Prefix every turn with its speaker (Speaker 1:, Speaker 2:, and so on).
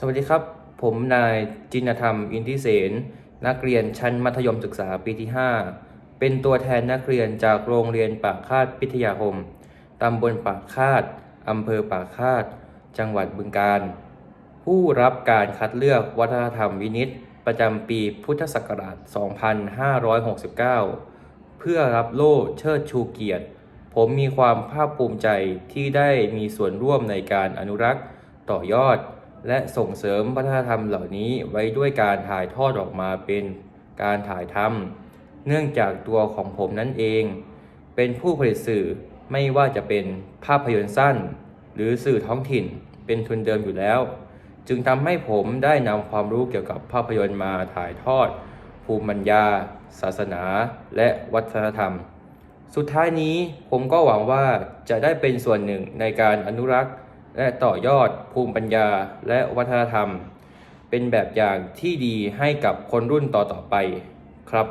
Speaker 1: สวัสดีครับ ผมนายจินธรรมอินทิเสน นักเรียนชั้นมัธยมศึกษาปีที่ 5 เป็นตัวแทนนักเรียนจากโรงเรียนปากคาดพิทยาคม ตำบลปากคาด อำเภอปากคาด จังหวัดบึงกาฬ ผู้รับการคัดเลือกวัฒนธรรมวินิต ประจำปีพุทธศักราช 2569 เพื่อรับโล่เชิดชูเกียรติ ผมมีความภาคภูมิใจที่ได้มีส่วนร่วมในการอนุรักษ์ต่อยอด และส่งเสริมวัฒนธรรมเหล่านี้ไว้ด้วยการถ่ายทอดออกมาเป็นการถ่ายทำเนื่องจากตัวของผมนั่นเอง เป็นผู้ผลิตสื่อไม่ว่าจะเป็นภาพยนตร์สั้น หรือสื่อท้องถิ่นเป็นทุนเดิมอยู่แล้ว จึงทำให้ผมได้นำความรู้เกี่ยวกับภาพยนตร์มาถ่ายทอด ภูมิปัญญา ศาสนา และวัฒนธรรม สุดท้ายนี้ผมก็หวังว่าจะได้เป็นส่วนหนึ่งในการอนุรักษ์ และต่อยอดภูมิปัญญาและวัฒนธรรม เป็นแบบอย่างที่ดีให้กับคนรุ่นต่อๆไปครับ